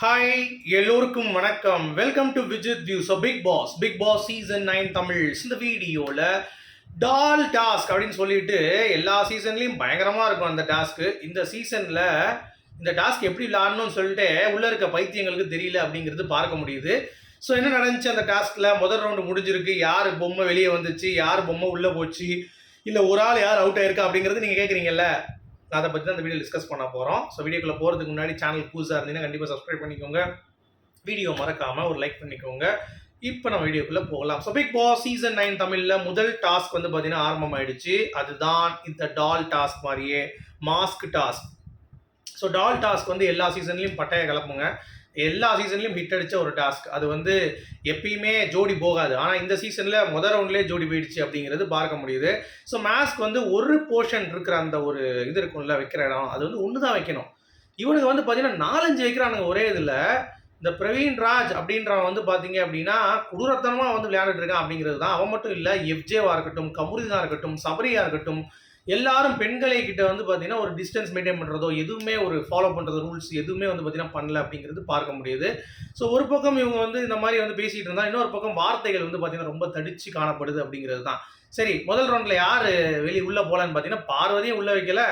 Hi எல்லோருக்கும் வணக்கம். Welcome to Vijith view so Bigg Boss Bigg Boss season nine Tamil. இந்த வீடியோவில் டால் task அப்படின்னு சொல்லிட்டு எல்லா சீசன்லேயும் பயங்கரமாக இருக்கும் அந்த டாஸ்க்கு இந்த சீசனில் இந்த டாஸ்க் எப்படி விளாடணும்னு சொல்லிட்டு உள்ளே இருக்க பைத்தியங்களுக்கு தெரியல அப்படிங்கிறது பார்க்க முடியுது. ஸோ என்ன நடந்துச்சு அந்த டாஸ்கில் முதல் ரவுண்டு முடிஞ்சிருக்கு. யார் பொம்மை வெளியே வந்துச்சு? யார் பொம்மை உள்ளே போச்சு? இல்லை ஒரு ஆள் யார் அவுட் ஆயிருக்கா அப்படிங்கிறது நீங்கள் கேட்குறீங்கல்ல அதை பற்றி தான் இந்த வீடியோ டிஸ்கஸ் பண்ண போகிறோம் ஸோ வீடியோக்குள்ளே போகிறதுக்கு முன்னாடி சேனல் புதுசாக இருந்தீங்கன்னா கண்டிப்பாக சப்ஸ்கிரைப் பண்ணிக்கோங்க. வீடியோ மறக்காமல் ஒரு லைக் பண்ணிக்கோங்க. இப்போ நம்ம வீடியோக்குள்ளே போகலாம். So Bigg Boss season nine தமிழில் முதல் டாஸ்க் வந்து பார்த்தீங்கன்னா ஆரம்பமாயிடுச்சு. அதுதான் இந்த டால் டாஸ்க் மாதிரியே mask task so doll task வந்து எல்லா சீசன்லேயும் பட்டைய கலப்புங்க. எல்லா சீசன்லையும் ஹிட் அடித்த ஒரு டாஸ்க் அது வந்து எப்பயுமே ஜோடி போகாது. ஆனால் இந்த சீசனில் முதல் ரவுண்ட்லேயே ஜோடி போயிடுச்சு அப்படிங்கிறது பார்க்க முடியுது. ஸோ மாஸ்க் வந்து ஒரு போர்ஷன் இருக்கிற அந்த ஒரு இது இருக்கும்ல வைக்கிற இடம் அது வந்து ஒன்று தான் வைக்கணும். இவனுக்கு வந்து பார்த்தீங்கன்னா நாலஞ்சு வைக்கிறானுங்க ஒரே இதில். இந்த பிரவீன் ராஜ் அப்படின்றவன் வந்து பார்த்தீங்க அப்படின்னா குடூரத்தனமாக வந்து விளையாண்டுட்டு இருக்கான் அப்படிங்கிறது தான். அவன் மட்டும் இல்லை எஃப்ஜேவாக இருக்கட்டும் கமுரிதா இருக்கட்டும் சபரியாக இருக்கட்டும் எல்லாரும் பெண்களை கிட்ட வந்து பார்த்தீங்கன்னா ஒரு டிஸ்டன்ஸ் மெயின்டைன் பண்ணுறதோ எதுவுமே ஒரு ஃபாலோ பண்ணுறது ரூல்ஸ் எதுவுமே வந்து பார்த்தீங்கன்னா பண்ணல அப்படிங்கிறது பார்க்க முடியுது. ஸோ ஒரு பக்கம் இவங்க வந்து இந்த மாதிரி வந்து பேசிகிட்டு இருந்தால் இன்னொரு பக்கம் வார்த்தைகள் வந்து பார்த்தீங்கன்னா ரொம்ப தடிச்சு காணப்படுது அப்படிங்கிறது தான். சரி முதல் ரவுண்டில் யார் வெளியே உள்ளே போகலான்னு பார்த்தீங்கன்னா பார்வதியும் உள்ளே வைக்கல.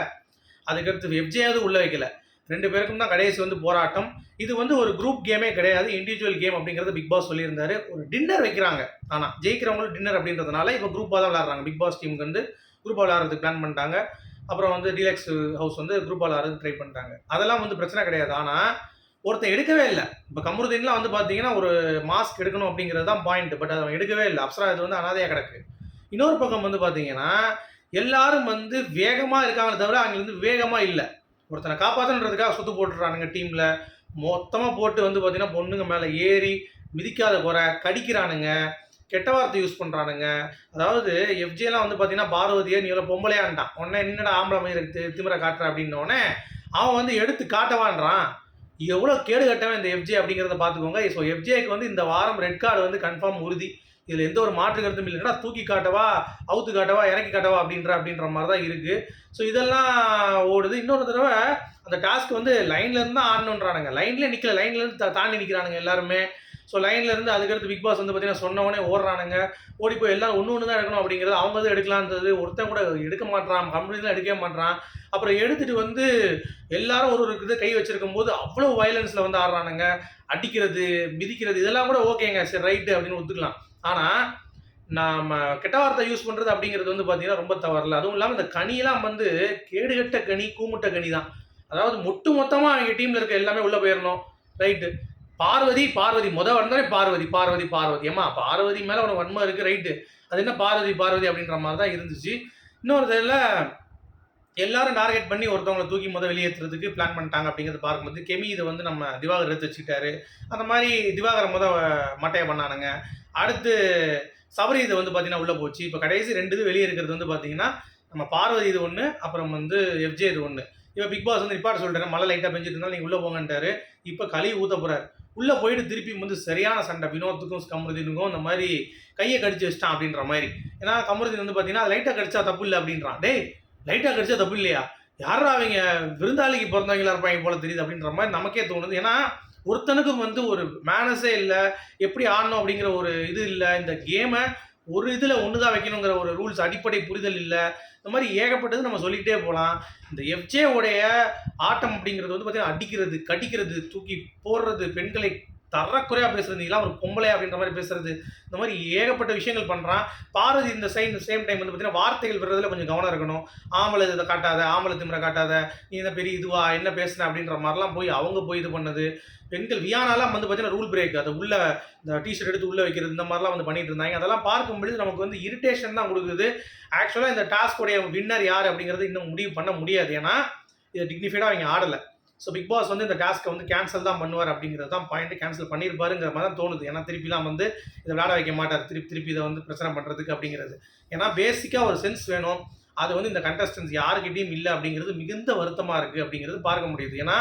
அதுக்கடுத்து வெப்ஜேயாவது உள்ளே வைக்கல. ரெண்டு பேருக்கும் தான் கடைசி வந்து போராட்டம். இது வந்து ஒரு குரூப் கேமே கிடையாது இண்டிவிஜுவல் கேம் அப்படிங்கிறது பிக் பாஸ் சொல்லியிருந்தாரு. ஒரு டின்னர் வைக்கிறாங்க. ஆனால் ஜெயிக்கிறவங்களும் டின்னர் அப்படின்றதுனால இப்போ குரூப்பாக தான் விளாட்றாங்க பிக் பாஸ் டீமுக்கு வந்து குரூப்பாக விளாட்றதுக்கு பிளான் பண்ணிட்டாங்க. அப்புறம் வந்து டீலக்ஸ் ஹவுஸ் வந்து குரூப்பாக விளாட்றதுக்கு ட்ரை பண்ணிட்டாங்க. அதெல்லாம் வந்து பிரச்சனை கிடையாது. ஆனால் ஒருத்தன் எடுக்கவே இல்லை. இப்போ கமருதீன்லாம் வந்து பார்த்தீங்கன்னா ஒரு மாஸ்க் எடுக்கணும் அப்படிங்கிறது தான் பாயிண்ட் பட் அவன் எடுக்கவே இல்லை. அப்சரா இது வந்து அனாதையாக கிடக்கு. இன்னொரு பக்கம் வந்து பார்த்தீங்கன்னா எல்லாரும் வந்து வேகமாக இருக்காங்களே தவிர அங்கேருந்து வேகமாக இல்லை. ஒருத்தனை காப்பாற்றணுன்றதுக்காக சுத்து போட்டுறானுங்க டீமில் மொத்தமாக போட்டு வந்து பார்த்தீங்கன்னா பொண்ணுங்க மேலே ஏறி மிதிக்காத குறை கடிக்கிறானுங்க. கெட்ட வார்த்தை யூஸ் பண்ணுறானுங்க அதாவது எஃப்ஜேலாம் வந்து பார்த்தீங்கன்னா பார்வதியை நீ எவ்வளோ பொம்பளையான்ட்டான் உடனே என்னடா ஆம்பளை மாதிரி திமிர காட்டுற அப்படின்னோடனே அவன் வந்து எடுத்து காட்டவான்றான். எவ்வளோ கேடு கட்டவன் இந்த எஃப்ஜே அப்படிங்கிறத பார்த்துக்கோங்க ஸோ எஃப்ஜேக்கு வந்து இந்த வாரம் ரெட் கார்டு வந்து கன்ஃபார்ம் உறுதி. இதில் எந்த ஒரு மாற்று கருத்தும் இல்லைன்னா தூக்கி காட்டவா அவுத்து காட்டவா இறக்கி காட்டவா அப்படின்ற அப்படின்ற மாதிரி தான் இருக்குது ஸோ இதெல்லாம் ஓடுது. இன்னொரு தடவை அந்த டாஸ்க் வந்து லைன்லேருந்து தான் ஆடணுன்றானுங்க லைன்லேயே நிற்கல லைன்லேருந்து தாண்டி நிற்கிறானுங்க எல்லாருமே. ஸோ லைன்ல இருந்து அதுக்கடுத்து பிக் பாஸ் வந்து பார்த்தீங்கன்னா சொன்னவொடனே ஓடுறானுங்க. ஓடி போய் எல்லாம் ஒன்று ஒன்று தான் எடுக்கணும் அப்படிங்கிறது அவங்க தான் எடுக்கலான்றது ஒருத்தன் கூட எடுக்க மாட்டான் கம்பெனிலாம் எடுக்கவே மாட்டான் அப்புறம் எடுத்துட்டு வந்து எல்லாரும் ஒரு ஒரு இது கை வச்சிருக்கும் போது அவ்வளோ வயலன்ஸில் வந்து ஆடுறானுங்க. அடிக்கிறது மிதிக்கிறது இதெல்லாம் கூட ஓகேங்க. சரி ரைட்டு அப்படின்னு ஒத்துக்கலாம். ஆனால் நாம் கெட்ட வார்த்தை யூஸ் பண்ணுறது அப்படிங்கிறது வந்து பார்த்தீங்கன்னா ரொம்ப தவறில்ல அதுவும் இல்லாமல் இந்த கனியெல்லாம் வந்து கேடுகட்ட கனி கூமுட்ட கனி தான் அதாவது மொட்டு மொத்தமாக அவங்க டீமில் இருக்க எல்லாமே உள்ளே போயிடணும் ரைட்டு பார்வதி பார்வதி முத வந்தாலே பார்வதி பார்வதி பார்வதி. ஏமா பார்வதி மேலே உனக்கு வன்மை இருக்குது ரைட்டு அது என்ன பார்வதி பார்வதி அப்படின்ற மாதிரி தான் இருந்துச்சு. இன்னொரு இதில் எல்லாரும் டார்கெட் பண்ணி ஒருத்தவங்களை தூக்கி முத வெளியேற்றுறதுக்கு பிளான் பண்ணிட்டாங்க அப்படிங்கிறது பார்க்கும்போது கெமி இதை வந்து நம்ம திவாகர் எடுத்து வச்சுக்கிட்டாரு. அந்த மாதிரி திவாகர் முத மட்டையை பண்ணானுங்க. அடுத்து சபரி இது வந்து பார்த்தீங்கன்னா உள்ளே போச்சு. இப்போ கடைசி ரெண்டு இது வெளியே இருக்கிறது வந்து பார்த்தீங்கன்னா நம்ம பார்வதி இது ஒன்று அப்புறம் வந்து எஃப்ஜே இது ஒன்று இப்போ பிக் பாஸ் வந்து ரிப்பார்ட் சொல்லிட்டாரு. மழை லைட்டாக பெஞ்சிட்டு இருந்தாலும் நீங்கள் உள்ளே போங்கன்ட்டாரு. இப்போ களி ஊத்த போறாரு. உள்ளே போயிட்டு திருப்பி வந்து சரியான சண்டை வினோத்துக்கும் கமருதீனுக்கும் இந்த மாதிரி கையை கடிச்சு வச்சிட்டான் அப்படின்ற மாதிரி. ஏன்னா கமருதீன் வந்து பார்த்தீங்கன்னா லைட்டாக கடிச்சா தப்பு இல்லை அப்படின்றான். டேய் லைட்டாக கடிச்சா தப்பு இல்லையா? யாரா அவங்க விருந்தாளிக்கு பிறந்தவங்களா இருப்பாங்க போல தெரியுது அப்படின்ற மாதிரி நமக்கே தோணுது. ஏன்னா ஒருத்தனுக்கும் வந்து ஒரு மேனஸே இல்லை எப்படி ஆடணும் அப்படிங்கிற ஒரு இது இல்லை இந்த கேமை ஒரு இதில் ஒன்று தான் வைக்கணுங்கிற ஒரு ரூல்ஸ் அடிப்படை புரிதல் இல்லை. இந்த மாதிரி ஏகப்பட்டது நம்ம சொல்லிக்கிட்டே போகலாம் இந்த எஃப்ஜே உடைய ஆட்டம் அப்படிங்கிறது வந்து பார்த்தீங்கன்னா அடிக்கிறது கடிக்கிறது தூக்கி போடுறது பெண்களை தரக்குறையாக பேசுறது. நீலாம் ஒரு பொம்பளை அப்படின்ற மாதிரி பேசுறது. இந்த மாதிரி ஏகப்பட்ட விஷயங்கள் பண்ணுறான் பாரதி இந்த சைன் சேம் டைம் வந்து பார்த்தீங்கன்னா வார்த்தைகள் விடுறதுல கொஞ்சம் கவனம் இருக்கணும். ஆம்பளை இதை காட்டாத ஆம்பளை திமிரை காட்டாத நீ என்ன பெரிய இதுவா என்ன பேசுன அப்படின்ற மாதிரிலாம் போய் அவங்க போய் இது பண்ணது. பெண்கள் வியானாலாம் வந்து பார்த்தீங்கன்னா ரூல் பிரேக் அதை உள்ள இந்த டிஷர்ட் எடுத்து உள்ள வைக்கிறது இந்த மாதிரிலாம் வந்து பண்ணிட்டு இருந்தாங்க. அதெல்லாம் பார்க்கும்பொழுது நமக்கு வந்து இரிட்டேஷன் தான் கொடுக்குது. ஆக்சுவலாக இந்த டாஸ்கோடைய வின்னர் யார் அப்படிங்கிறது இன்னும் முடிவு பண்ண முடியாது. ஏன்னா இதை டிக்னிஃபைடாக அவங்க ஆடலை. ஸோ பிக் பாஸ் வந்து இந்த டாஸ்க்கை வந்து கேன்சல் தான் பண்ணுவார் அப்படிங்கிறது தான் பாயிண்ட் கேன்சல் பண்ணியிருப்பாருங்கிற மாதிரி தான் தோணுது. ஏன்னா திருப்பிலாம் வந்து இதை விளையாட வைக்க மாட்டார். திருப்பி திருப்பி இதை வந்து பிரச்சனை பண்ணுறதுக்கு அப்படிங்கிறது. ஏன்னா பேசிக்காக ஒரு சென்ஸ் வேணும். அது வந்து இந்த கண்டஸ்டன்ஸ் யாருக்கிட்டையும் இல்லை அப்படிங்கிறது மிகுந்த வருத்தமாக இருக்குது அப்படிங்கிறது பார்க்க முடியுது. ஏன்னா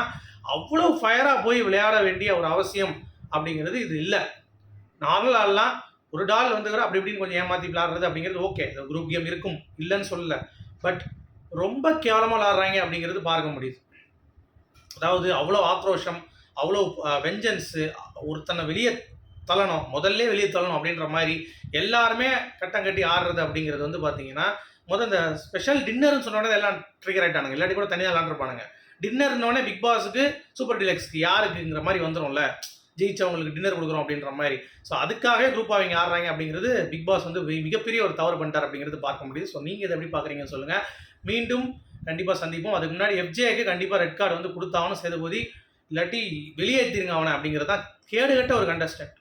அவ்வளோ ஃபயராக போய் விளையாட வேண்டிய ஒரு அவசியம் அப்படிங்கிறது இது இல்லை. நார்மலாலாம் ஒரு டால் வந்து அப்படி இப்படின்னு கொஞ்சம் ஏமாற்றி விளாடுறது அப்படிங்கிறது ஓகே குரூப் கேம் இருக்கும். இல்லைன்னு சொல்லலை. பட் ரொம்ப கேவலமாக விளாட்றாங்க அப்படிங்கிறது பார்க்க முடியுது. அதாவது அவ்வளோ ஆக்ரோஷம் அவ்வளோ வெஞ்சன்ஸு ஒருத்தனை வெளியே தள்ளணும் முதல்ல வெளியே தள்ளணும் அப்படின்ற மாதிரி எல்லாருமே கட்டம் கட்டி ஆடுறது அப்படிங்கிறது வந்து பார்த்தீங்கன்னா முதல் இந்த ஸ்பெஷல் டின்னர்னு சொன்னோடனே எல்லாம் ட்ரிகர் ஆகிட்டானுங்க இல்லாட்டி கூட தனியாக விளாண்டுருப்பானுங்க டின்னர்னோடனே பிக் பாஸுக்கு சூப்பர் டிலக்ஸ்க்கு யாருக்குங்கிற மாதிரி வந்துடும்ல ஜெயிச்சவங்களுக்கு டின்னர் கொடுக்குறோம் அப்படின்ற மாதிரி. ஸோ அதுக்காகவே குரூப் அவங்க ஆடுறாங்க அப்படிங்கிறது பிக் பாஸ் வந்து மிகப்பெரிய ஒரு தவறு பண்ணிட்டார் அப்படிங்கிறது பார்க்க முடியுது. ஸோ நீங்கள் இதை எப்படி பார்க்குறீங்கன்னு சொல்லுங்கள் மீண்டும் கண்டிப்பாக சந்திப்போம். அதுக்கு முன்னாடி எஃப்ஜேக்கு கண்டிப்பாக ரெட் கார்டு வந்து கொடுத்தாவணும் சேதுபதி. இல்லாட்டி வெளியேற்றிருங்க அவனை அப்படிங்கிறது தான் கேடுகட்ட ஒரு கண்டஸ்டன்ட்